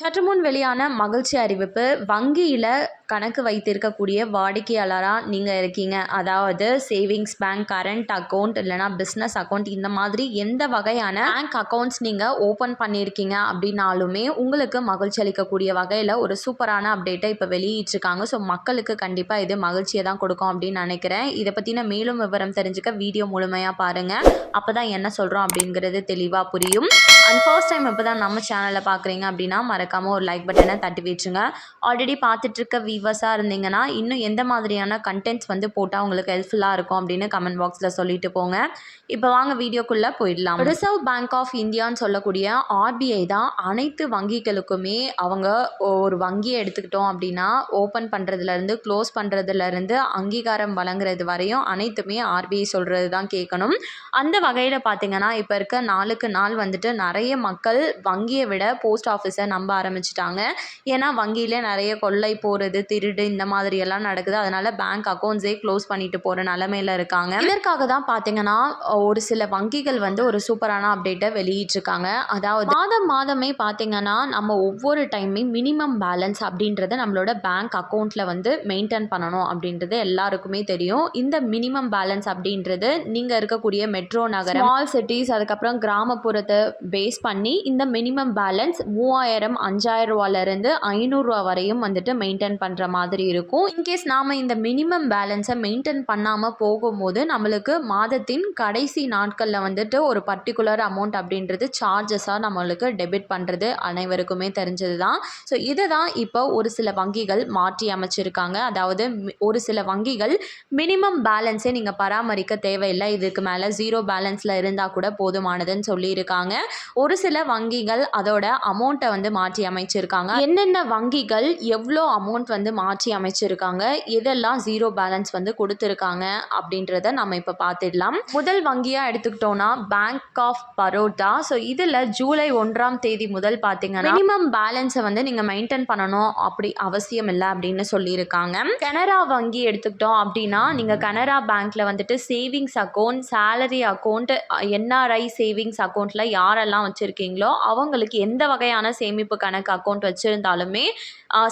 சற்று முன் வெளியான மகிழ்ச்சி அறிவிப்பு வங்கியில் கணக்கு வைத்திருக்கக்கூடிய வாடிக்கையாளராக நீங்கள் இருக்கீங்க. அதாவது சேவிங்ஸ் பேங்க் கரண்ட் அக்கௌண்ட் இல்லைனா பிஸ்னஸ் அக்கௌண்ட் இந்த மாதிரி எந்த வகையான பேங்க் அக்கௌண்ட்ஸ் நீங்கள் ஓப்பன் பண்ணியிருக்கீங்க அப்படின்னாலுமே உங்களுக்கு மகிழ்ச்சி அளிக்கக்கூடிய வகையில் ஒரு சூப்பரான அப்டேட்டை இப்போ வெளியிட்டிருக்காங்க. ஸோ மக்களுக்கு கண்டிப்பாக இது மகிழ்ச்சியை தான் கொடுக்கும் அப்படின்னு நினைக்கிறேன். இதை பற்றின மேலும் விவரம் தெரிஞ்சுக்க வீடியோ முழுமையாக பாருங்கள் அப்போ தான் என்ன சொல்கிறோம் அப்படிங்கிறது தெளிவாக புரியும். அண்ட் ஃபர்ஸ்ட் டைம் இப்போ தான் நம்ம சேனலை பார்க்குறீங்க அப்படின்னா மறக்க மறக்காமல் ஒரு லைக் பட்டனை தட்டி வச்சுங்க ஆல்ரெடி பார்த்துட்ருக்க வியூவர்ஸாக இருந்தீங்கன்னா இன்னும் எந்த மாதிரியான கண்டென்ட்ஸ் வந்து போட்டால் உங்களுக்கு ஹெல்ப்ஃபுல்லாக இருக்கும் அப்படின்னு கமெண்ட் பாக்ஸில் சொல்லிட்டு போங்க. இப்போ வாங்க வீடியோக்குள்ளே போயிடலாம். ரிசர்வ் பேங்க் ஆஃப் இந்தியான்னு சொல்லக்கூடிய ஆர்பிஐ தான் அனைத்து வங்கிகளுக்குமே அவங்க ஒரு வங்கியை எடுத்துக்கிட்டோம் அப்படின்னா ஓப்பன் பண்ணுறதுலேருந்து க்ளோஸ் பண்ணுறதுலேருந்து அங்கீகாரம் வழங்குறது வரையும் அனைத்துமே ஆர்பிஐ சொல்கிறது தான் கேட்கணும். அந்த வகையில் பார்த்தீங்கன்னா இப்போ இருக்க நாளுக்கு நாள் வந்துட்டு நிறைய மக்கள் வங்கியை விட போஸ்ட் ஆஃபீஸை நம்ப ஆரம்பிச்சிட்டாங்க. ஏன்னா வங்கியில் நிறைய கொள்ளை போகிறது திருடு இந்த மாதிரி எல்லாம் நடக்குது. அதனால் பேங்க் அக்கௌண்ட்ஸே க்ளோஸ் பண்ணிட்டு போகிற நிலமையில இருக்காங்க. இதற்காக தான் பார்த்தீங்கன்னா ஒரு சில வங்கிகள் வந்து ஒரு சூப்பரான அப்டேட்டை வெளியிட்டிருக்காங்க. அதாவது மாதம் மாதமே பார்த்தீங்கன்னா நம்ம ஒவ்வொரு டைமே மினிமம் பேலன்ஸ் அப்படின்றத நம்மளோட பேங்க் அக்கௌண்ட்டில் வந்து மெயின்டைன் பண்ணணும் அப்படின்றது எல்லாருக்குமே தெரியும். இந்த மினிமம் பேலன்ஸ் அப்படின்றது நீங்கள் இருக்கக்கூடிய மெட்ரோ நகரம் ஸ்மால் சிட்டிஸ் அதுக்கப்புறம் கிராமப்புறத்தை பேஸ் பண்ணி இந்த மினிமம் பேலன்ஸ் மூவாயிரம் அஞ்சாயிரம் ரூபாலேருந்து ஐநூறுரூவா வரையும் வந்துட்டு மெயின்டைன் பண்ணுற மாதிரி இருக்கும். இன்கேஸ் நாம் இந்த மினிமம் பேலன்ஸை மெயின்டைன் பண்ணாமல் போகும்போது நம்மளுக்கு மாதத்தின் கடைசி நாட்களில் வந்துட்டு ஒரு பர்டிகுலர் அமௌண்ட் அப்படின்றது சார்ஜஸாக நம்மளுக்கு டெபிட் பண்ணுறது அனைவருக்குமே தெரிஞ்சது தான் ஸோ இதை தான் இப்போ ஒரு சில வங்கிகள் மாற்றி அமைச்சிருக்காங்க. அதாவது ஒரு சில வங்கிகள் மினிமம் பேலன்ஸே நீங்கள் பராமரிக்க தேவையில்லை. இதுக்கு மேலே ஜீரோ பேலன்ஸில் இருந்தால் கூட போதுமானதுன்னு சொல்லியிருக்காங்க. ஒரு சில வங்கிகள் அதோட அமௌண்ட்டை வந்து மாற்றி மாற்றி அமைச்சிருக்காங்க என்னென்ன வங்கிகள் எவ்வளோ அமௌண்ட் வந்து மாற்றி அமைச்சிருக்காங்க எதெல்லாம் ஜீரோ பேலன்ஸ் வந்து கொடுத்துருக்காங்க அப்படின்றத நம்ம இப்போ பார்த்துடலாம். முதல் வங்கியாக எடுத்துக்கிட்டோன்னா பேங்க் ஆஃப் பரோட்டா ஸோ இதில் ஜூலை ஒன்றாம் தேதி முதல் பார்த்தீங்கன்னா மினிமம் பேலன்ஸை வந்து நீங்கள் மெயின்டைன் பண்ணணும் அப்படி அவசியம் இல்லை அப்படின்னு சொல்லியிருக்காங்க. கனரா வங்கி எடுத்துக்கிட்டோம் அப்படின்னா நீங்கள் கனரா பேங்க்கில் வந்துட்டு savings account salary account NRI savings அக்கௌண்ட்டில் யாரெல்லாம் வச்சுருக்கீங்களோ அவங்களுக்கு எந்த வகையான சேமிப்பு கணக்கு அக்கௌண்ட் வச்சுருந்தாலுமே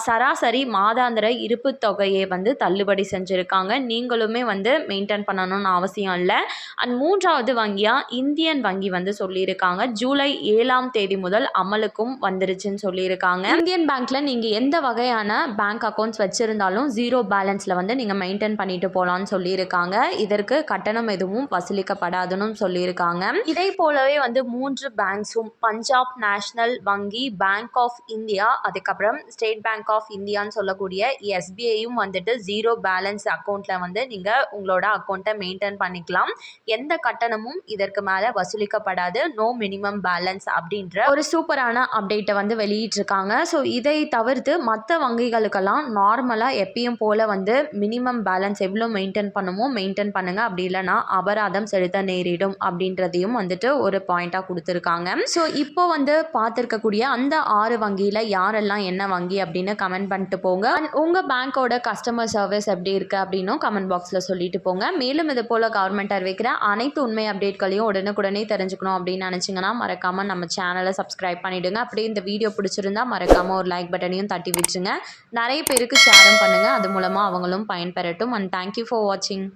சராசரி மாதாந்திர இருப்பு தொகையை வந்து தள்ளுபடி செஞ்சுருக்காங்க. நீங்களுமே வந்து மெயின்டைன் பண்ணணும்னு அவசியம் இல்லை. அண்ட் மூன்றாவது வங்கியாக இந்தியன் வங்கி வந்து சொல்லியிருக்காங்க. ஜூலை ஏழாம் தேதி முதல் அமலுக்கும் வந்துருச்சுன்னு சொல்லியிருக்காங்க. இந்தியன் பேங்க்கில் நீங்கள் எந்த வகையான பேங்க் அக்கௌண்ட்ஸ் வச்சுருந்தாலும் ஜீரோ பேலன்ஸில் வந்து நீங்கள் மெயின்டைன் பண்ணிட்டு போகலான்னு சொல்லியிருக்காங்க. இதற்கு கட்டணம் எதுவும் வசூலிக்கப்படாதுன்னு சொல்லியிருக்காங்க. இதே போலவே வந்து மூன்று பேங்க்ஸும் பஞ்சாப் நேஷ்னல் வங்கி பேங்க் ஆஃப் இந்தியா அதுக்கப்புறம் ஸ்டேட் பேங்க் ஆஃப் இந்தியான்னு சொல்லக்கூடிய எஸ்பிஐயும் வந்துட்டு ஜீரோ பேலன்ஸ் அக்கௌண்ட்டில் வந்து நீங்கள் உங்களோட அக்கௌண்ட்டை மெயின்டைன் பண்ணிக்கலாம். எந்த கட்டணமும் இதற்கு மேலே வசூலிக்கப்படாது. நோ மினிமம் பேலன்ஸ் அப்படின்ற ஒரு சூப்பரான அப்டேட்டை வந்து வெளியிட்டிருக்காங்க. ஸோ இதை தவிர்த்து மற்ற வங்கிகளுக்கெல்லாம் நார்மலாக எப்பயும் போல் வந்து மினிமம் பேலன்ஸ் எவ்வளோ மெயின்டைன் பண்ணுமோ மெயின்டைன் பண்ணுங்கள் அப்படி இல்லைனா அபராதம் செலுத்த நேரிடும் அப்படின்றதையும் வந்துட்டு ஒரு பாயிண்ட்டாக கொடுத்துருக்காங்க. ஸோ இப்போ வந்து பார்த்துருக்கக்கூடிய அந்த ஆறு வங்கியில் யாரெல்லாம் என்ன வங்கி அப்படின்னு கமெண்ட் பண்ணிட்டு போங்க. அண்ட் உங்கள் பேங்க்கோட கஸ்டமர் சர்வீஸ் எப்படி இருக்குது அப்படின்னும் கமெண்ட் பாக்ஸில் சொல்லிட்டு போங்க. மேலும் இது போல் கவர்மெண்ட் அறிவிக்கிற அனைத்து உண்மை அப்டேட்களையும் உடனுக்குடனே தெரிஞ்சுக்கணும் அப்படின்னு நினச்சிங்கன்னா மறக்காமல் நம்ம சேனலை சப்ஸ்கிரைப் பண்ணிவிடுங்க அப்படியே இந்த வீடியோ பிடிச்சிருந்தா மறக்காமல் ஒரு லைக் பட்டனையும் தட்டி விட்டுருங்க. நிறைய பேருக்கு ஷேரும் பண்ணுங்கள் அது மூலமாக அவங்களும் பயன்பெறட்டும். அண்ட் தேங்க்யூ ஃபார் வாட்சிங்